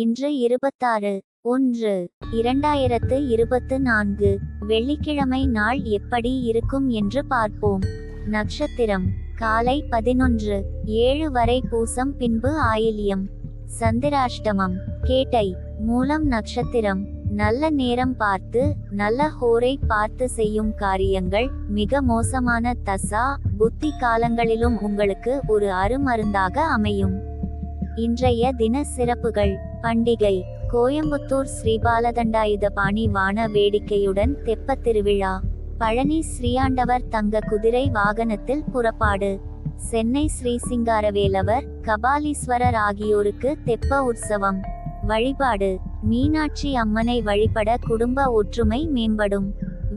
இன்று இருபத்தாறு ஒன்று இரண்டாயிரத்து இருபத்து நான்கு வெள்ளிக்கிழமை நாள் எப்படி இருக்கும் என்று பார்ப்போம். நட்சத்திரம் காலை பதினொன்று ஏழு வரை பூசம் பின்பு ஆயில்யம். சந்திராஷ்டமம் கேட்டை மூலம் நட்சத்திரம் நல்ல நேரம் பார்த்து நல்ல ஹோரை பார்த்து செய்யும் காரியங்கள் மிக மோசமான தசா புத்தி காலங்களிலும் உங்களுக்கு ஒரு அருமருந்தாக அமையும். இன்றைய தின சிறப்புகள் பண்டிகை. கோயம்புத்தூர் ஸ்ரீபாலதண்டாயுதபாணி வான வேடிக்கையுடன் தெப்பத் திருவிழா. பழனி ஸ்ரீயாண்டவர் தங்க குதிரை வாகனத்தில் புறப்பாடு. சென்னை ஸ்ரீ சிங்காரவேலவர் கபாலீஸ்வரர் ஆகியோருக்கு தெப்ப உற்சவம். வழிபாடு. மீனாட்சி அம்மனை வழிபட குடும்ப ஒற்றுமை மேம்படும்.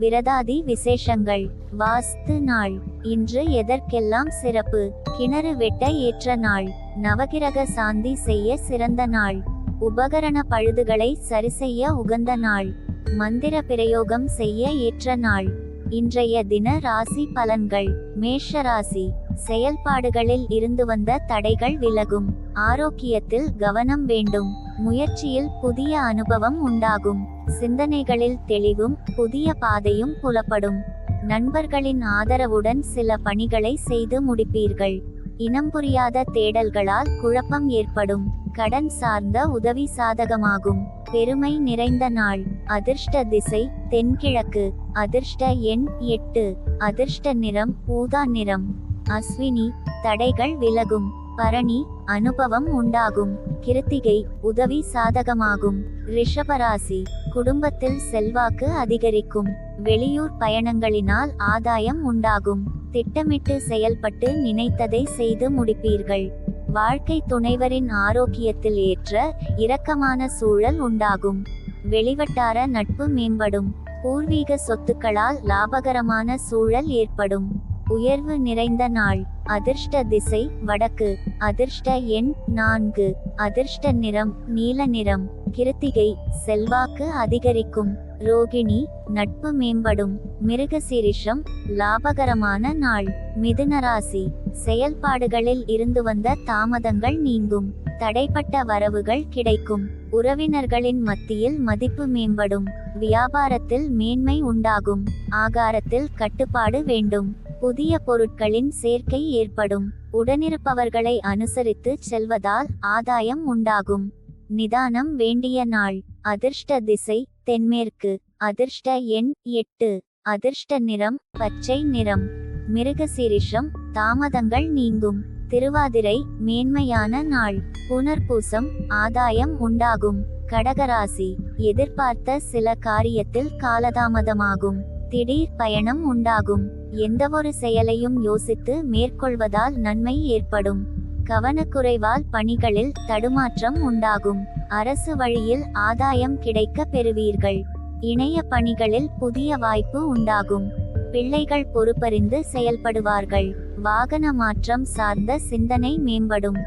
விரதாதி விசேஷங்கள். வாஸ்து நாள். இன்று எதற்கெல்லாம் சிறப்பு? கிணறு வெட்ட ஏற்ற நாள். நவகிரக சாந்தி செய்ய சிறந்த நாள். உபகரண பழுதுகளை சரிசெய்ய உகந்த நாள். மந்திர பிரயோகம் செய்ய ஏற்ற நாள். இன்றைய தின ராசி பலன்கள். மேஷ ராசி. செயல்பாடுகளில் இருந்து வந்த தடைகள் விலகும். ஆரோக்கியத்தில் கவனம் வேண்டும். முயற்சியில் புதிய அனுபவம் உண்டாகும். சிந்தனைகளில் தெளிவும் புதிய பாதையும் புலப்படும். நண்பர்களின் ஆதரவுடன் சில பணிகளை செய்து முடிப்பீர்கள். இனம் புரியாத தேடல்களால் குழப்பம் ஏற்படும். கடன் சார்ந்த உதவி சாதகமாகும். பெருமை நிறைந்த நாள். அதிர்ஷ்ட திசை தென்கிழக்கு. அதிர்ஷ்ட எண் எட்டு. அதிர்ஷ்ட நிறம் ஊதா நிறம். அஸ்வினி தடைகள் விலகும். பரணி அனுபவம் உண்டாகும். கிருத்திகை உதவி சாதகமாகும். ரிஷபராசி குடும்பத்தில் செல்வாக்கு அதிகரிக்கும். வெளியூர் பயணங்களினால் ஆதாயம் உண்டாகும். திட்டமிட்டு செயல்பட்டு நினைத்ததை செய்து முடிப்பீர்கள். வாழ்க்கை துணைவரின் ஆரோக்கியத்தில் ஏற்ற இரக்கமான சூழல் உண்டாகும். வெளிவட்டார நட்பு மேம்படும். பூர்வீக சொத்துக்களால் லாபகரமான சூழல் ஏற்படும். உயர்வு நிறைந்த நாள். அதிர்ஷ்ட திசை வடக்கு. அதிர்ஷ்ட எண் நான்கு. அதிர்ஷ்ட நிறம் நீல நிறம். கிருத்திகை. செல்வாக்கு அதிகரிக்கும். ரோகிணி நட்பு மேம்படும் மிருகசீரிஷம் லாபகரமான நாள். மிதுனராசி செயல்பாடுகளில் இருந்து வந்த தாமதங்கள் நீங்கும். தடைப்பட்ட வரவுகள் கிடைக்கும். உறவினர்களின் மத்தியில் மதிப்பு மேம்படும். வியாபாரத்தில் மேன்மை உண்டாகும். ஆகாரத்தில் கட்டுப்பாடு வேண்டும். புதிய பொருட்களின் சேர்க்கை ஏற்படும். உடனிருப்பவர்களை அனுசரித்து செல்வதால் ஆதாயம் உண்டாகும். நிதானம் வேண்டிய நாள். அதிர்ஷ்ட திசை தென்மேற்கு. அதிர்ஷ்ட எண் எட்டு. அதிர்ஷ்ட நிறம் பச்சை நிறம். மிருகசீரிஷம் தாமதங்கள் நீங்கும். திருவாதிரை மேன்மையான நாள். புனர்பூசம் ஆதாயம் உண்டாகும். கடகராசி எதிர்பார்த்த சில காரியத்தில் காலதாமதமாகும். திடீர் பயணம் உண்டாகும். எந்தவொரு செயலையும் யோசித்து மேற்கொள்வதால் நன்மை ஏற்படும். கவனக்குறைவால் பணிகளில் தடுமாற்றம் உண்டாகும். அரசு வழியில் ஆதாயம் கிடைக்க பெறுவீர்கள். இணைய பணிகளில் புதிய வாய்ப்பு உண்டாகும். பிள்ளைகள் பொறுப்பறிந்து செயல்படுவார்கள். வாகன மாற்றம் சார்ந்த சிந்தனை மேம்படும்.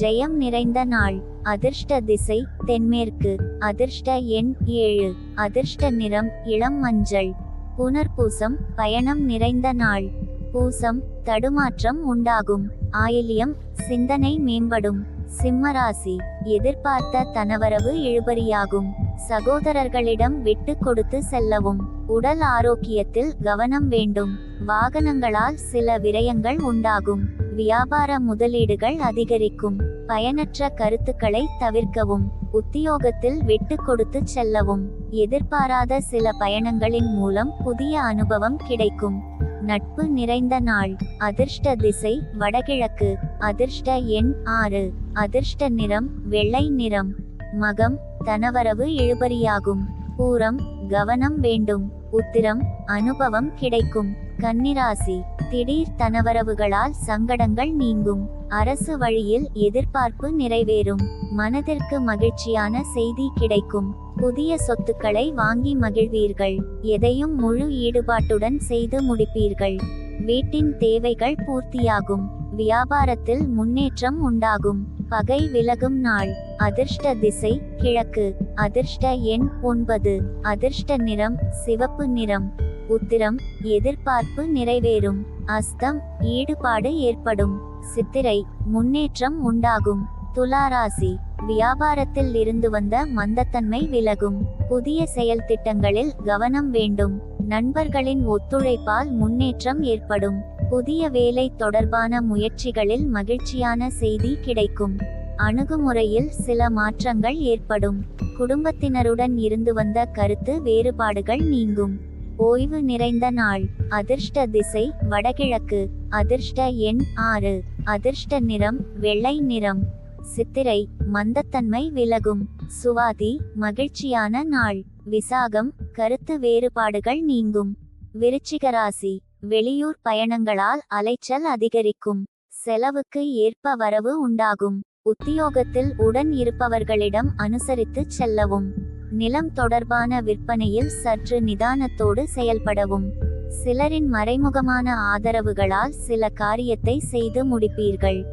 ஜெயம் நிறைந்த நாள். அதிர்ஷ்ட திசை தென்மேற்கு. அதிர்ஷ்ட எண் ஏழு. அதிர்ஷ்ட நிறம் இளம் மஞ்சள். புனர்பூசம் பயணம் நிறைந்த நாள். பூசம் தடுமாற்றம் உண்டாகும். ஆயில்யம் சிந்தனை மேம்படும். சிம்மராசி எதிர்பார்த்த தனவரவு இழுபறியாகும். சகோதரர்களிடம் விட்டு கொடுத்து செல்லவும். உடல் ஆரோக்கியத்தில் கவனம் வேண்டும். வாகனங்களால் சில விரயங்கள் உண்டாகும். வியாபார முதலீடுகள் அதிகரிக்கும். பயனற்ற கருத்துக்களை தவிர்க்கவும். உத்தியோகத்தில் விட்டு கொடுத்து செல்லவும். எதிர்பாராத சில பயணங்களின் மூலம் புதிய அனுபவம் கிடைக்கும். நட்பு நிறைந்த நாள். அதிர்ஷ்ட திசை வடகிழக்கு. அதிர்ஷ்ட எண் ஆறு. அதிர்ஷ்ட நிறம் வெள்ளை நிறம். மகம் தனவரவு இழுபறியாகும் பூரம் கவனம் வேண்டும். உத்திரம் அனுபவம் கிடைக்கும். கன்னிராசி திடீர் தனவரவுகளால் சங்கடங்கள் நீங்கும். அரசு வழியில் எதிர்பார்ப்பு நிறைவேறும். மனதிற்கு மகிழ்ச்சியான செய்தி கிடைக்கும். புதிய சொத்துக்களை வாங்கி மகிழ்வீர்கள். எதையும் முழு ஈடுபாட்டுடன் செய்து முடிப்பீர்கள். வீட்டின் தேவைகள் பூர்த்தியாகும். வியாபாரத்தில் முன்னேற்றம் உண்டாகும். பகை விலகும் நாள். அதிர்ஷ்ட திசை கிழக்கு. அதிர்ஷ்ட எண் ஒன்பது. அதிர்ஷ்ட நிறம் சிவப்பு நிறம். உத்திரம் எதிர்பார்ப்பு நிறைவேறும். அஸ்தம் ஈடுபாடு ஏற்படும். சித்திரை முன்னேற்றம் உண்டாகும். துளாராசி வியாபாரத்தில் இருந்து வந்த மந்தத்தன்மை விலகும். புதிய செயல் திட்டங்களில் கவனம் வேண்டும். நண்பர்களின் ஒத்துழைப்பால் முன்னேற்றம் ஏற்படும். புதிய வேலை தொடர்பான முயற்சிகளில் மகிழ்ச்சியான செய்தி கிடைக்கும். அணுகுமுறையில் சில மாற்றங்கள் ஏற்படும். குடும்பத்தினருடன் இருந்து வந்த கருத்து வேறுபாடுகள் நீங்கும். ஓய்வு நிறைந்த நாள் அதிர்ஷ்ட திசை வடகிழக்கு அதிர்ஷ்ட எண் ஆறு. அதிர்ஷ்ட நிறம் வெள்ளை நிறம். சித்திரை மந்தத்தன்மை விலகும். சுவாதி மகிழ்ச்சியான நாள். விசாகம் கருத்து வேறுபாடுகள் நீங்கும். விருச்சிகராசி வெளியூர் பயணங்களால் அலைச்சல் அதிகரிக்கும். செலவுக்கு ஏற்ப வரவு உண்டாகும். உத்தியோகத்தில் உடன் இருப்பவர்களிடம் அனுசரித்து செல்லவும். நிலம் தொடர்பான விற்பனையில் சற்று நிதானத்தோடு செயல்படவும். சிலரின் மறைமுகமான ஆதரவுகளால் சில காரியத்தை செய்து முடிப்பீர்கள்.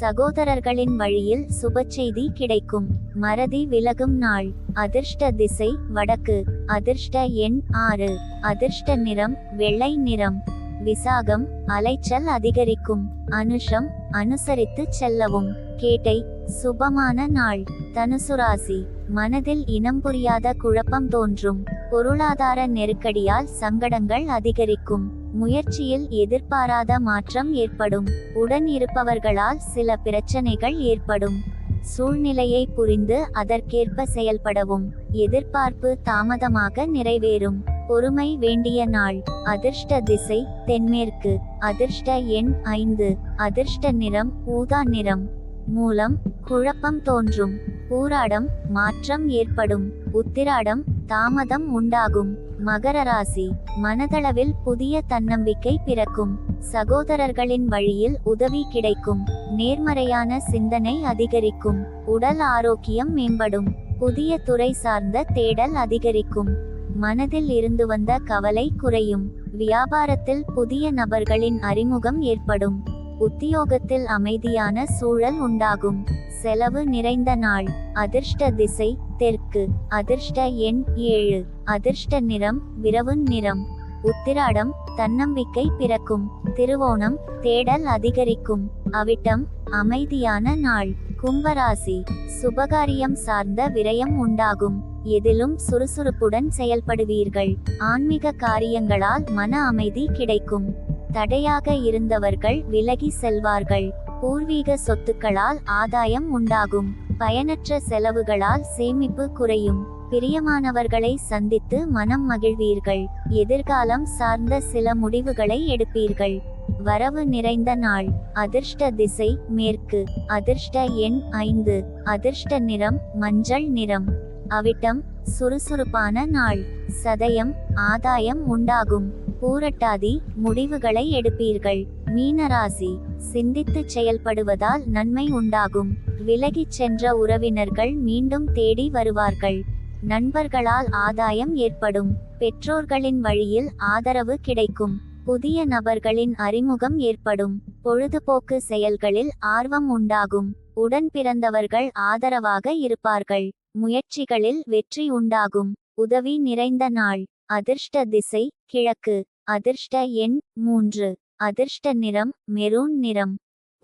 சகோதரர்களின் வழியில் சுபச்செய்தி கிடைக்கும். மறதி விலகும் நாள். அதிர்ஷ்ட திசை வடக்கு. அதிர்ஷ்ட எண் ஆறு. அதிர்ஷ்ட நிறம் வெள்ளை நிறம். விசாகம் அலைச்சல் அதிகரிக்கும். அனுஷம் அனுசரித்து செல்லவும். கேட்டை சுபமான நாள். தனுசுராசி மனதில் இனம் புரியாத குழப்பம் தோன்றும். பொருளாதார நெருக்கடியால் சங்கடங்கள் அதிகரிக்கும். முயற்சியில் எதிர்பாராத மாற்றம் ஏற்படும். உடன் இருப்பவர்களால் சில பிரச்சனைகள் ஏற்படும். சூழ்நிலையை புரிந்து அதற்கேற்ப செயல்படவும். எதிர்பார்ப்பு தாமதமாக நிறைவேறும். பொறுமை வேண்டிய நாள். அதிர்ஷ்ட திசை தென்மேற்கு. அதிர்ஷ்ட எண் ஐந்து. அதிர்ஷ்ட நிறம் ஊதா நிறம். மூலம் குழப்பம் தோன்றும். பூராடம் மாற்றம் ஏற்படும். உத்திராடம் தாமதம் உண்டாகும். மகர ராசி. மனதளவில் புதிய தன்னம்பிக்கை பிறக்கும். சகோதரர்களின் வழியில் உதவி கிடைக்கும். நேர்மறையான சிந்தனை அதிகரிக்கும். உடல் ஆரோக்கியம் மேம்படும். புதிய துறை சார்ந்த தேடல் அதிகரிக்கும். மனதில் இருந்து வந்த கவலை குறையும். வியாபாரத்தில் புதிய நபர்களின் அறிமுகம் ஏற்படும். உத்தியோகத்தில் அமைதியான சூழல் உண்டாகும். செலவு நிறைந்த நாள். அதிர்ஷ்ட திசை. தெற்கு அதிர்ஷ்ட எண் ஏழு அதிர்ஷ்ட நிறம் விரவும் நிறம் உத்திராடம் தன்னம்பிக்கை பிறக்கும் திருவோணம் தேடல் அதிகரிக்கும் அவிட்டம் அமைதியான நாள் கும்பராசி சுபகாரியம் சார்ந்த விரயம் உண்டாகும் எதிலும் சுறுசுறுப்புடன் செயல்படுவீர்கள் ஆன்மீக காரியங்களால் மன அமைதி கிடைக்கும் தடையாக இருந்தவர்கள் விலகி செல்வார்கள் பூர்வீக சொத்துக்களால் ஆதாயம் உண்டாகும். பயனற்ற செலவுகளால் சேமிப்பு குறையும். பிரியமானவர்களை சந்தித்து மனம் மகிழ்வீர்கள். எதிர்காலம் சார்ந்த சில முடிவுகளை எடுப்பீர்கள். வரவு நிறைந்த நாள். அதிர்ஷ்ட திசை மேற்கு. அதிர்ஷ்ட எண் ஐந்து. அதிர்ஷ்ட நிறம் மஞ்சள் நிறம். அவிட்டம் சுறுசுறுப்பான நாள். சதயம் ஆதாயம் உண்டாகும். பூரட்டாதி முடிவுகளை எடுப்பீர்கள். மீனராசி. சிந்தித்து செயல்படுவதால் நன்மை உண்டாகும். விலகிச் சென்ற உறவினர்கள் மீண்டும் தேடி வருவார்கள். நண்பர்களால் ஆதாயம் ஏற்படும். பெற்றோர்களின் வழியில் ஆதரவு கிடைக்கும். புதிய நபர்களின் அறிமுகம் ஏற்படும். பொழுதுபோக்கு செயல்களில் ஆர்வம் உண்டாகும். உடன் பிறந்தவர்கள் ஆதரவாக இருப்பார்கள். முயற்சிகளில் வெற்றி உண்டாகும். உதவி நிறைந்த நாள். அதிர்ஷ்ட திசை கிழக்கு. அதிர்ஷ்ட எண் மூன்று. அதிர்ஷ்ட நிறம் மெரூன் நிறம்.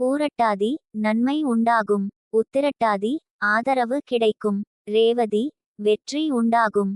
பூரட்டாதி நன்மை உண்டாகும். உத்திரட்டாதி ஆதரவு கிடைக்கும். ரேவதி வெற்றி உண்டாகும்.